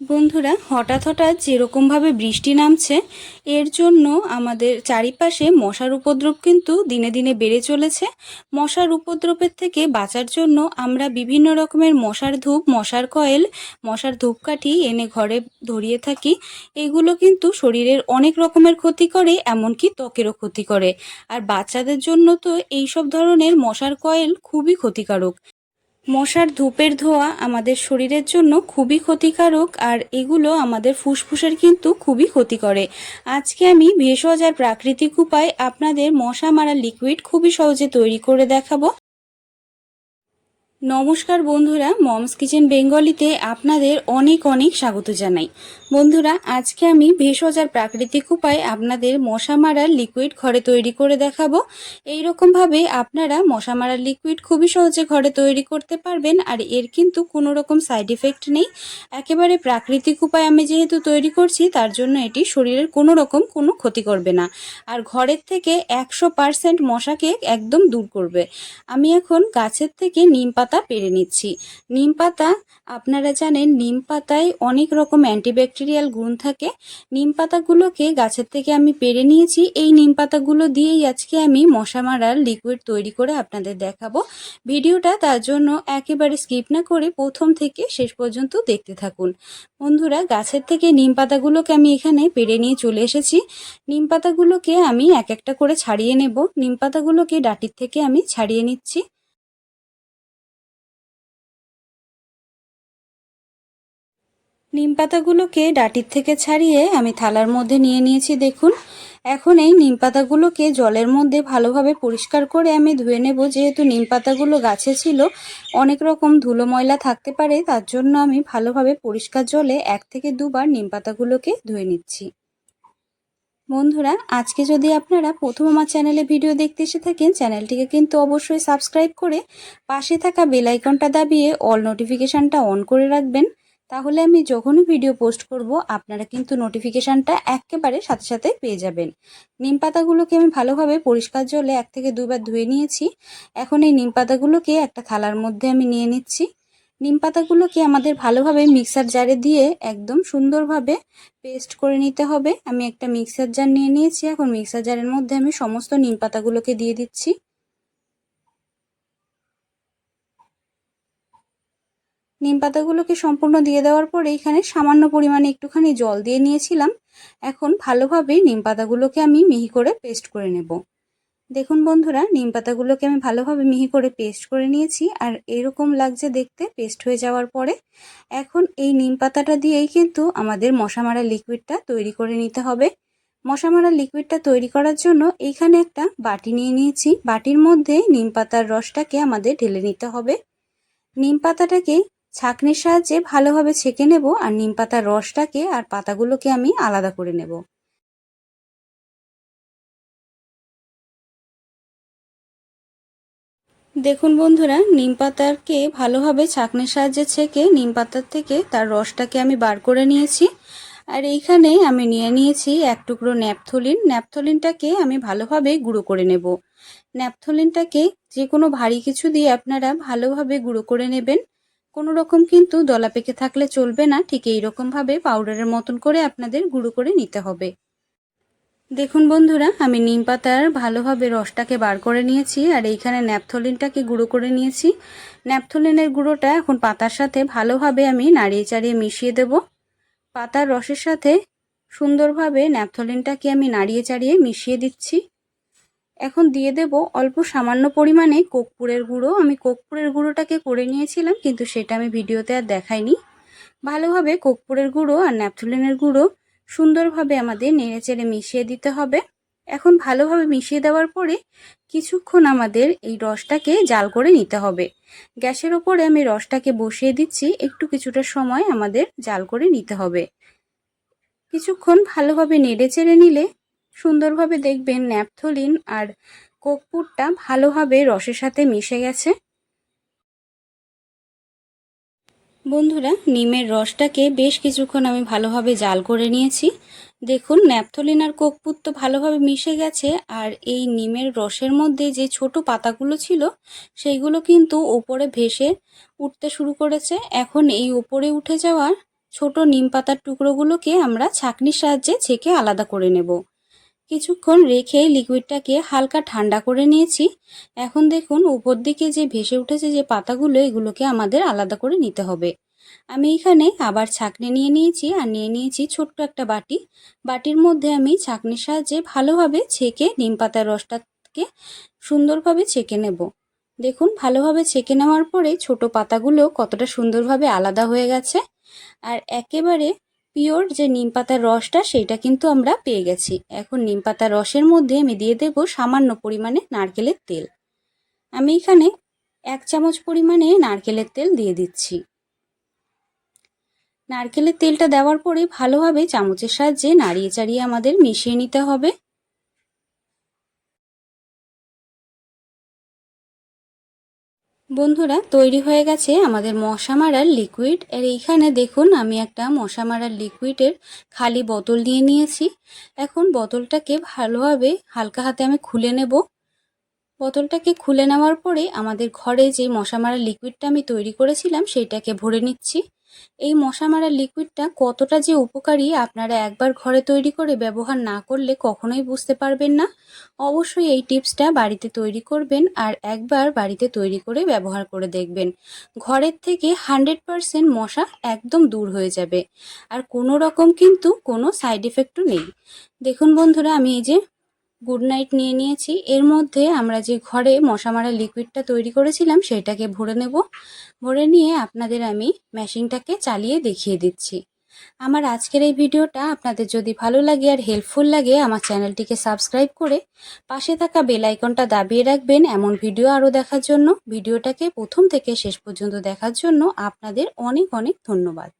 বন্ধুরা, হঠাৎ হঠাৎ যেরকমভাবে বৃষ্টি নামছে, এর জন্য আমাদের চারিপাশে মশার উপদ্রব কিন্তু দিনে দিনে বেড়ে চলেছে। মশার উপদ্রবের থেকে বাঁচার জন্য আমরা বিভিন্ন রকমের মশার ধূপ, মশার কয়েল, মশার ধূপকাঠি এনে ঘরে ধরিয়ে থাকি। এগুলো কিন্তু শরীরের অনেক রকমের ক্ষতি করে, এমনকি ত্বকেরও ক্ষতি করে। আর বাচ্চাদের জন্য তো এইসব ধরনের মশার কয়েল খুবই ক্ষতিকারক। মশার ধূপের ধোয়া আমাদের শরীরের জন্য খুবই ক্ষতিকারক আর এগুলো আমাদের ফুসফুসের কিন্তু খুবই ক্ষতি করে। আজকে আমি ভেষজ আর প্রাকৃতিক উপায় আপনাদের মশা মারা লিকুইড খুবই সহজে তৈরি করে দেখাবো। নমস্কার বন্ধুরা, মমস কিচেন বেঙ্গলিতে আপনাদের অনেক অনেক স্বাগত জানাই। বন্ধুরা, আজকে আমি ভেষজ আর প্রাকৃতিক উপায় আপনাদের মশা মারার লিকুইড ঘরে তৈরি করে দেখাবো। এই রকমভাবে আপনারা মশা মারার লিকুইড খুবই সহজে ঘরে তৈরি করতে পারবেন, আর এর কিন্তু কোনো রকম সাইড ইফেক্ট নেই। একেবারে প্রাকৃতিক উপায় আমি যেহেতু তৈরি করছি, তার জন্য এটি শরীরের কোনো রকম কোনো ক্ষতি করবে না। আর ঘরের থেকে একশো পারসেন্ট মশাকে একদম দূর করবে। আমি এখন গাছের থেকে নিম পাতা পেরে নিচ্ছি। নিম পাতা, আপনারা জানেন নিম পাতায় অনেক রকম অ্যান্টিব্যাকটেরিয়াল গুণ থাকে। নিম পাতাগুলোকে গাছের থেকে আমি পেরে নিয়েছি। এই নিম পাতাগুলো দিয়েই আজকে আমি মশা মারার লিকুইড তৈরি করে আপনাদের দেখাবো। ভিডিওটা তার জন্য একেবারে স্কিপ না করে প্রথম থেকে শেষ পর্যন্ত দেখতে থাকুন। বন্ধুরা, গাছের থেকে নিম পাতাগুলোকে আমি এখানে পেরে নিয়ে চলে এসেছি। নিম পাতাগুলোকে আমি এক একটা করে ছাড়িয়ে নেব। নিম পাতাগুলোকে ডাটির থেকে আমি ছাড়িয়ে নিচ্ছি। নিম পাতাগুলোকে ডাটির থেকে ছাড়িয়ে আমি থালার মধ্যে নিয়ে নিয়েছি, দেখুন। এখন এই নিম পাতাগুলোকে জলের মধ্যে ভালোভাবে পরিষ্কার করে আমি ধুয়ে নেব। যেহেতু নিম পাতাগুলো গাছে ছিল, অনেক রকম ধুলো ময়লা থাকতে পারে, তার জন্য আমি ভালোভাবে পরিষ্কার জলে এক থেকে দুবার নিম পাতাগুলোকে ধুয়ে নিচ্ছি। বন্ধুরা, আজকে যদি আপনারা প্রথম আমার চ্যানেলে ভিডিও দেখতে এসে থাকেন, চ্যানেলটিকে কিন্তু অবশ্যই সাবস্ক্রাইব করে পাশে থাকা বেল আইকনটা দাবিয়ে অল নোটিফিকেশানটা অন করে রাখবেন। তাহলে আমি যখনই ভিডিও পোস্ট করব, আপনারা কিন্তু নোটিফিকেশানটা একেবারে সাথে সাথে পেয়ে যাবেন। নিম পাতাগুলোকে আমি ভালোভাবে পরিষ্কার জলে এক থেকে দুবার ধুয়ে নিয়েছি। এখন এই নিম পাতাগুলোকে একটা থালার মধ্যে আমি নিয়ে নিচ্ছি। নিম পাতাগুলোকে আমাদের ভালোভাবে মিক্সার জারে দিয়ে একদম সুন্দরভাবে পেস্ট করে নিতে হবে। আমি একটা মিক্সার জার নিয়ে নিয়েছি। এখন মিক্সার জারের মধ্যে আমি সমস্ত নিম পাতাগুলোকে দিয়ে দিচ্ছি। নিম পাতাগুলোকে সম্পূর্ণ দিয়ে দেওয়ার পরে এখানে সামান্য পরিমাণে একটুখানি জল দিয়ে নিয়েছিলাম। এখন ভালোভাবে নিম পাতাগুলোকে আমি মিহি করে পেস্ট করে নেব। দেখুন বন্ধুরা, নিম পাতাগুলোকে আমি ভালোভাবে মিহি করে পেস্ট করে নিয়েছি আর এরকম লাগছে দেখতে পেস্ট হয়ে যাওয়ার পরে। এখন এই নিম পাতাটা দিয়েই কিন্তু আমাদের মশা মারা লিকুইডটা তৈরি করে নিতে হবে। মশা মারা লিকুইডটা তৈরি করার জন্য এইখানে একটা বাটি নিয়ে নিয়েছি। বাটির মধ্যে নিম পাতার রসটাকে আমাদের ঢেলে নিতে হবে। নিম পাতাটাকে ছাঁকনির সাহায্যে ভালোভাবে ছেঁকে নেব আর নিম পাতার রসটাকে আর পাতাগুলোকে আমি আলাদা করে নেব। দেখুন বন্ধুরা, নিম পাতাকে ভালোভাবে ছাঁকনির সাহায্যে ছেঁকে নিম পাতার থেকে তার রসটাকে আমি বার করে নিয়েছি। আর এইখানে আমি নিয়ে নিয়েছি এক টুকরো ন্যাপথলিন। ন্যাপথলিনটাকে আমি ভালোভাবে গুঁড়ো করে নেব। ন্যাপথলিনটাকে যে কোনো ভারী কিছু দিয়ে আপনারা ভালোভাবে গুঁড়ো করে নেবেন। কোনো রকম কিন্তু দলা পেকে থাকলে চলবে না, ঠিক এই রকমভাবে পাউডারের মতন করে আপনাদের গুঁড়ো করে নিতে হবে। দেখুন বন্ধুরা, আমি নিম পাতার ভালোভাবে রসটাকে বার করে নিয়েছি, আর এইখানে ন্যাপথলিনটাকে গুঁড়ো করে নিয়েছি। ন্যাপথলিনের গুঁড়োটা এখন পাতার সাথে ভালোভাবে আমি নাড়িয়ে চাড়িয়ে মিশিয়ে দেব। পাতার রসের সাথে সুন্দরভাবে ন্যাপথলিনটাকে আমি নাড়িয়ে চাড়িয়ে মিশিয়ে দিচ্ছি। এখন দিয়ে দেব অল্প সামান্য পরিমাণে কোকপুরের গুঁড়ো। আমি কোকপুরের গুঁড়োটাকে করে নিয়েছিলাম, কিন্তু সেটা আমি ভিডিওতে আর দেখাইনি। ভালোভাবে কোকপুরের গুঁড়ো আর ন্যাপথুলিনের গুঁড়ো সুন্দরভাবে আমাদের নেড়ে চেড়ে মিশিয়ে দিতে হবে। এখন ভালোভাবে মিশিয়ে দেওয়ার পরে কিছুক্ষণ আমাদের এই রসটাকে জাল করে নিতে হবে। গ্যাসের ওপরে আমি রসটাকে বসিয়ে দিচ্ছি, একটু কিছুটা সময় আমাদের জাল করে নিতে হবে। কিছুক্ষণ ভালোভাবে নেড়ে চেড়ে নিলে সুন্দরভাবে দেখবেন ন্যাপথলিন আর কোকপুরটা ভালোভাবে রসের সাথে মিশে গেছে। বন্ধুরা, নিমের রসটাকে বেশ কিছুক্ষণ আমি ভালোভাবে জাল করে নিয়েছি। দেখুন, ন্যাপথলিন আর কোকপুর তো ভালোভাবে মিশে গেছে আর এই নিমের রসের মধ্যে যে ছোট পাতাগুলো ছিল, সেইগুলো কিন্তু ওপরে ভেসে উঠতে শুরু করেছে। এখন এই ওপরে উঠে যাওয়ার ছোট নিম পাতার টুকরোগুলোকে আমরা ছাঁকনির সাহায্যে ছেঁকে আলাদা করে নেব। কিছুক্ষণ রেখে লিকুইডটাকে হালকা ঠান্ডা করে নিয়েছি। এখন দেখুন, উপর দিকে যে ভেসে উঠেছে যে পাতাগুলো, এগুলোকে আমাদের আলাদা করে নিতে হবে। আমি এখানে আবার ছাঁকনি নিয়ে নিয়েছি আর নিয়ে নিয়েছি ছোট্ট একটা বাটি। বাটির মধ্যে আমি ছাঁকনির সাহায্যে ভালোভাবে ছেঁকে নিম পাতার রসটাকে সুন্দরভাবে ছেঁকে নেব। দেখুন, ভালোভাবে ছেঁকে নেওয়ার পরে ছোট পাতাগুলো কতটা সুন্দরভাবে আলাদা হয়ে গেছে। আর একেবারে পিওর যে নিম পাতার রসটা সেটা কিন্তু আমরা পেয়ে গেছি। এখন নিম পাতার রসের মধ্যে আমি দিয়ে দেব সামান্য পরিমাণে নারকেলের তেল। আমি এখানে এক চামচ পরিমাণে নারকেলের তেল দিয়ে দিচ্ছি। নারকেলের তেলটা দেওয়ার পরে ভালোভাবে চামচের সাহায্যে নাড়িয়ে চাড়িয়ে আমাদের মিশিয়ে নিতে হবে। বন্ধুরা, তৈরি হয়ে গেছে আমাদের মশা মারার লিকুইড আর এইখানে দেখুন, আমি একটা মশা মারার লিকুইডের খালি বোতল নিয়ে নিয়েছি। এখন বোতলটাকে ভালোভাবে হালকা হাতে আমি খুলে নেব। বোতলটাকে খুলে নেওয়ার পরে আমাদের ঘরে যে মশা মারার লিকুইডটা আমি তৈরি করেছিলাম, সেইটাকে ভরে নিচ্ছি। এই মশা মারার লিকুইডটা কতটা যে উপকারী আপনারা একবার ঘরে তৈরি করে ব্যবহার না করলে কখনোই বুঝতে পারবেন না। অবশ্যই এই টিপসটা বাড়িতে তৈরি করবেন আর একবার বাড়িতে তৈরি করে ব্যবহার করে দেখবেন। ঘরের থেকে হান্ড্রেড পারসেন্ট মশা একদম দূর হয়ে যাবে। আর কোনো রকম কিন্তু কোনো সাইড এফেক্টও নেই। দেখুন বন্ধুরা, আমি এই যে গুড নাইট নিয়ে নিয়েছি। এর মধ্যে আমরা যে ঘরে মশা মারা লিকুইডটা তৈরি করেছিলাম, সেটাকে ভরে নেব। ভরে নিয়ে আপনাদের আমি মেশিনটাকে চালিয়ে দেখিয়ে দিচ্ছি। আমার আজকের এই ভিডিওটা আপনাদের যদি ভালো লাগে আর হেল্পফুল লাগে, আমার চ্যানেলটিকে সাবস্ক্রাইব করে পাশে থাকা বেল আইকনটা দাবিয়ে রাখবেন এমন ভিডিও আরও দেখার জন্য। ভিডিওটাকে প্রথম থেকে শেষ পর্যন্ত দেখার জন্য আপনাদের অনেক অনেক ধন্যবাদ।